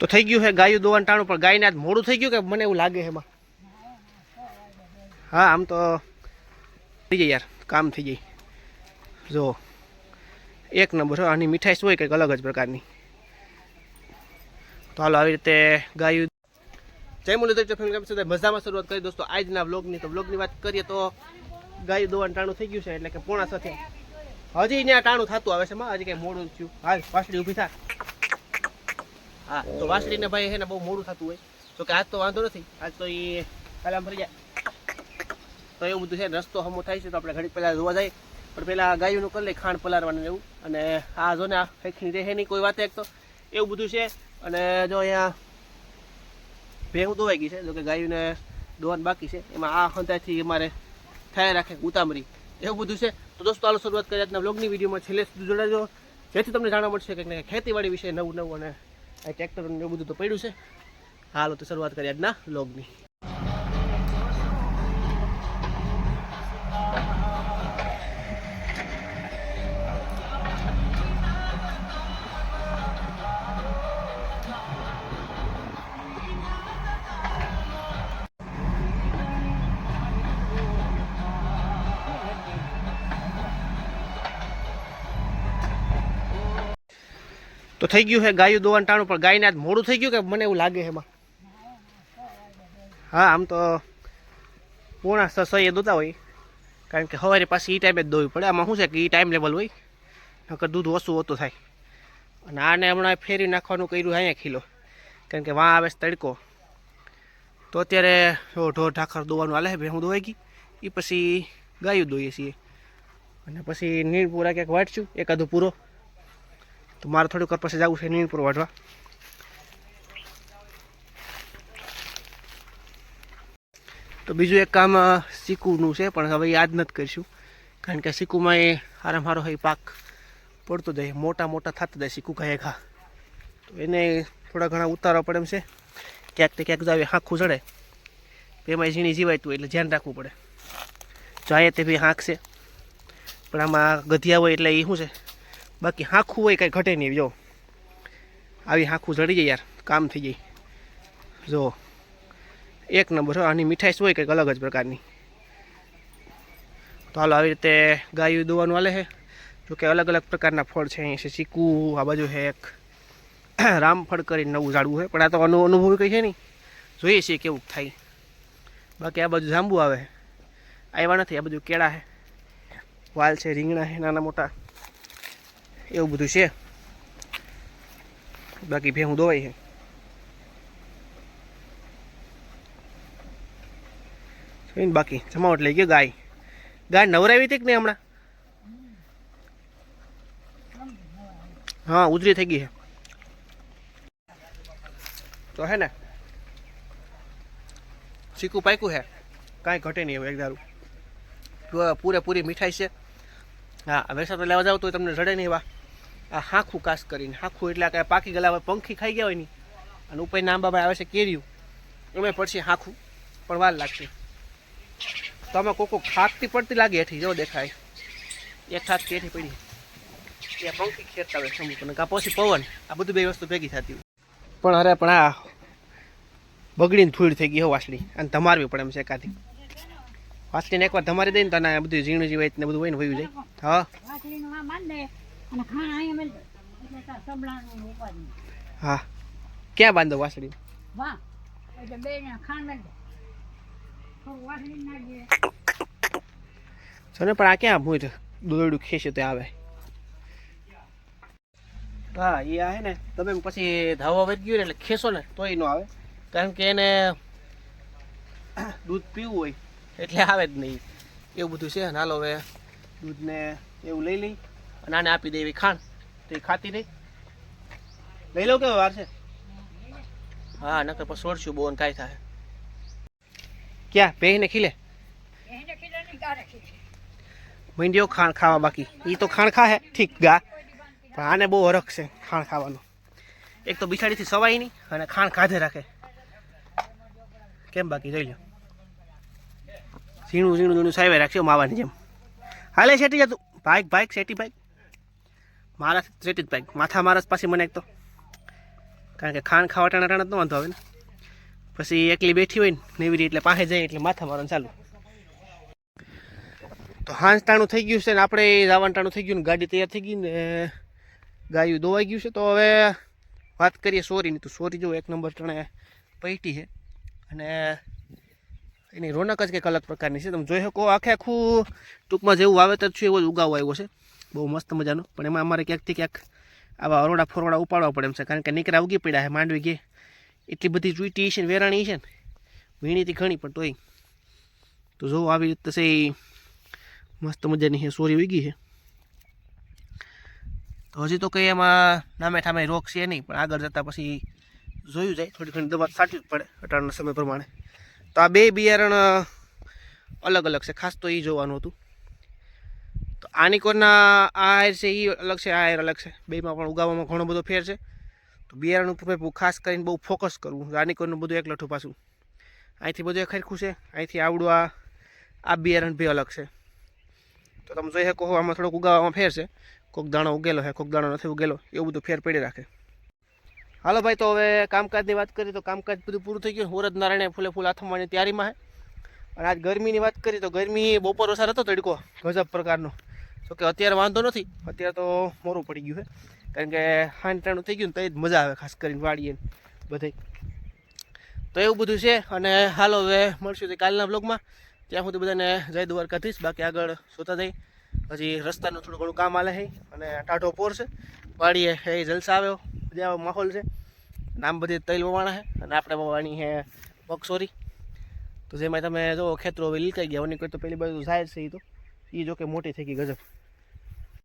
તો થઈ ગયું છે ગાયું દોવાનું ટાણું, પણ ગાયને આજ મોડું થઈ ગયું કે મને એવું લાગે એમાં? હા, આમ તો થઈ જાય યાર, કામ થઈ જાય. જો, એક નંબર આની મીઠાઈ શું હોય કંઈક અલગ જ પ્રકારની. તો હાલો, આવી રીતે ગાયું જય મુરલીધર ફેમિલી મજામાં શરૂઆત કરી દોસ્તો, આજના વ્લોગની, તો વ્લોગની વાત કરીએ તો ગાયું દોવાનું ટાણું થઈ ગયું છે, એટલે કે પોણા સાથે. હજી ત્યાં ટાણું થતું આવે છે હજી કંઈ મોડું થયું. હાલ, પાછળ ઊભી થાય હા, તો વાસળીને ભાઈ છે ને બહુ મોડું થતું હોય. તો કે આજ તો વાંધો નથી. આજ તો એ કાલે આમ જાય. તો એવું બધું છે, રસ્તો હમો થાય છે, તો આપણે ઘડીક પહેલાં જોવા જાય પણ પહેલાં ગાયું કરી લઈ ખાંડ પલાળવાનું એવું. અને આ જો ને આ ફેંકની રહે નહીં કોઈ વાત એક તો. એવું બધું છે. અને જો અહીંયા ભેહું દોવાઈ ગઈ છે, જો કે ગાયુંને દોવાનું બાકી છે. એમાં આ હંતાથી અમારે થાય રાખે ઉતામરી. એવું બધું છે. તો દોસ્તો આલો શરૂઆત કરી આજના બ્લોગની વિડીયોમાં. છેલ્લે સુધી જોડાજો. જેથી તમને જાણવા મળશે કે ખેતીવાડી વિશે નવું નવું અને આ ટ્રેક્ટર ને એવું બધું તો પડ્યું છે. હાલો તો શરૂઆત કરી આજના બ્લોગની તો થઈ ગયું છે ગાયું દોવાનું ટાણું, પણ ગાયને આજ મોડું થઈ ગયું કે મને એવું લાગે એમાં? હા, આમ તો પોણા છ એ દોતા હોય. કારણ કે સવારે પાછી એ ટાઈમે જ દોવી પડે. આમાં શું છે કે એ ટાઈમ લેવલ હોય. નકર દૂધ ઓછું ઓછું થાય. અને આને હમણાં ફેરી નાખવાનું કર્યું અહીંયા ખીલો. કારણ કે વાં આવે છે તડકો. તો અત્યારે ઢોર ઢાખર દોવાનું હાલે છે હું દોવાઈ ગઈ. એ પછી ગાયું દોઈએ છીએ. અને પછી નીર પૂરા ક્યાંક વાટશું, એકાદું પૂરો. તો મારે થોડીક વાર પછી જવું છે નીણપુર વાઢવા. તો બીજું એક કામ સીકુનું છે, પણ હવે યાદ નથી કરીશું. કારણ કે સીકુમાં એ હારામ હારો હોય પાક પડતો જાય, મોટા મોટા થતા જાય સીકુ ખાય ખા તો એને થોડા ઘણા ઉતારવા પડે એમ છે. ક્યાંક તે ક્યાંક જાવે હાંખું ચડે એમાં ઝીણી જીવાયતું એટલે ધ્યાન રાખવું પડે. જાય તે બી હાંક છે પણ આમાં ગધિયા હોય એટલે એ શું છે? બાકી હાંખું હોય કાંઈ ઘટે નહીં. જો, આવી હાંખું જડી જાય યાર, કામ થઈ જાય. જો, એક નંબર આની મીઠાઈ હોય કંઈક અલગ જ પ્રકારની. તો હાલો, આવી રીતે ગાયું દોવાનું હાલે છે. જોકે અલગ અલગ પ્રકારના ફળ છે અહીં છે ચીકુ, આ બાજુ છે એક રામફળ કરીને નવું ઝાડવું છે, પણ આ તો અનુ, અનુભવ કંઈ છે નહીં. જોઈએ છીએ કેવું થાય. બાકી આ બાજુ જાંબુ આવે આવ્યા નથી, આ બધું કેળા છે. વાલ છે રીંગણા છે, નાના મોટા. એવું બધું છે. બાકી ભેહું દોવાય છે. જોઈને બાકી જમાવટ લઈ ગયો ગાય. ગાય નવરાવી હતી કે નહીં હમણાં? હા ઉજરી થઈ ગઈ છે. તો હે ને સીકું પાક્યું છે. કાંઈ ઘટે નહીં હવે એક દારૂ. પૂરેપૂરી મીઠાઈ છે. હા વેસા તો લેવા જાવ તો તમને જડે નહીં વા આ હાંખું કાસ કરીને, હાંખું એટલે કે પાકી હોય, પંખી ખાઈ ગયા હોય નહીં અને ઉપર નાંબામાં આવે છે કેરીયું અમે પડશે હાંખું, પણ વાર લાગશે. તો આમાં કોકો ખાકતી પડતી લાગે હેઠી, જો દેખાય. એક ખાક હેઠી પડી. એ પંખી ખેરતા હોય સમૂહ અને કાં પછી પવન, આ બધું બે વસ્તુ ભેગી થતી પણ અરે, પણ આ બગડીને થોડી થઈ ગઈ હો વાસળી. અને ધમારવી પડે એમ છે એકાદી વાસળીને એકવાર ધમારી દઈને તો બધું ઝીણું જીવાય ને બધું હોય ને વયું જાય. હા. અને ખાણ અહીંયા મેલ દે એટલે તાર ઉપાધિ હા. ક્યાં બાંધો વાસળી વાહ. એટલે બે ખાણ મેલ દે. વાસળી નાખજે. છે ને પણ આ ક્યાં ભૂત દોરડું ખેંચે તો આવે. હા એ આવે ને તમે પછી ધાવા વધી ગયું એટલે ખેંચો ને તો ન આવે. કારણ કે એને દૂધ પીવું હોય એટલે આવે જ નહીં. એવું બધું છે હાલો હવે દૂધને એવું લઈ લઈ. અને આને આપી દે એવી ખાંડ. તો એ ખાતી નહીં. લઈ લઉં કેવો વાર છે? હા નકર પછી છોડશું બહુ ને કાંઈ થાય. ક્યાં? પહેને ખીલે? મંડ્યો ખાણ ખાવા બાકી. એ તો ખાણ ખા હે ઠીક ગા. પણ આને બહુ હરખ છે ખાણ ખાવાનું. એક તો બિછાડીથી સવાય નહીં અને ખાણ કાઢે રાખે. કેમ બાકી? જોઈ લો ઝીણું ઝીણું ઝીણું સાહેબ રાખશે માવાની જેમ. હાલે શેટી જતું ભાઈક ભાઈક શેટી બાઇક મારા શેટી જ બાઇક માથા મારા પાસે મને તો. કારણ કે ખાંડ ખાવા ટાણા ટાણા તો વાંધો આવે ને. પછી એકલી બેઠી હોય ને એવી રીતે એટલે પાસે જાય એટલે માથા મારવાનું ચાલુ. તો હાંસ ટાણું થઈ ગયું છે ને, આપણે જવાનું ટાણું થઈ ગયું ને, ગાડી તૈયાર થઈ ગઈ ને ગાયું દોવાઈ ગયું છે. તો હવે વાત કરીએ સોરીની તો સોરી જો એક નંબર ત્રણે પૈટી છે. અને એની રોનક જ કંઈક અલગ પ્રકારની છે. તમે જોઈ શકો, આખે આખું ટૂંકમાં જેવું વાવેતર છે એવો જ ઉગાવો આવ્યો છે. બહુ મસ્ત મજાનું. પણ એમાં અમારે ક્યાંકથી ક્યાંક આવા અરોડા ફોરવાડા ઉપાડવા પડે એમ છે. કારણ કે નીકળા ઉગી પડ્યા છે, માંડવી કે એટલી બધી ચૂંટી છે ને વેરાણી છે ને. વીણીથી ઘણી પણ તોય. તો જો આવી રીતે છે મસ્ત મજાની છે, સોરી ઉગી છે. તો હજી તો કંઈ એમાં નામે ઠામે રોગ છે નહીં, પણ આગળ જતાં પછી જોયું જાય. થોડી ઘણી દવા સાચવી જ પડે અટાણના સમય પ્રમાણે. તો આ બે બિયારણ અલગ અલગ છે, ખાસ તો એ જોવાનું હતું. તો આની આ હાયર છે એ અલગ છે, આ હાયર અલગ છે. બેમાં પણ ઉગાવવામાં ઘણો બધો ફેર છે. તો બિયારણ ઉપર ખાસ કરીને બહુ ફોકસ કરવું આની કોરનું બધું એક લઠું પાછું. અહીંથી બધું એ ખરખું છે. અહીંથી આવડું આ આ બિયારણ બી અલગ છે. તો તમે જોઈ શકો આમાં થોડોક ઉગાવવામાં ફેર છે. કોક દાણો ઉગેલો છે કોક દાણો નથી ઉગેલો. એવું બધું ફેર પડી રાખે. હાલો ભાઈ, તો હવે કામકાજની વાત કરીએ તો કામકાજ બધું પૂરું થઈ ગયું. હોરજ નારાયણે ફૂલે ફૂલ આથમવાની તૈયારીમાં છે અને આજ ગરમીની વાત કરીએ તો ગરમી બપોર વસાર હતો તડકો, ગજબ પ્રકારનો. તો કે અત્યારે વાંધો નથી. અત્યારે તો મોરું પડી ગયું છે. કારણ કે હાંડ ટાણું થઈ ગયું ને તો એ જ મજા આવે ખાસ કરીને વાડીએ બધાય બધે. તો એવું બધું છે અને હાલો હવે મળશું તો કાલના બ્લોગમાં ત્યાં સુધી બધાને જય દ્વારકાધીશ. બાકી આગળ જોતા જઈ. હજી રસ્તાનું થોડું ઘણું કામ આલે છે. અને ટાઢો પોર છે. વાળીએ એ જલસા આવ્યો. મજા માહોલ છે. નામ બધી તૈલ વવાણા છે. અને આપણે વવાણી છે બક્ષોરી તો જેમાં તમે જો ખેતરો હવે લીલકાઈ ગયા. ઓની કોઈ તો પેલી બાજુ જાય છે એ તો. એ જો કે મોટી થઈ ગઈ ગજબ.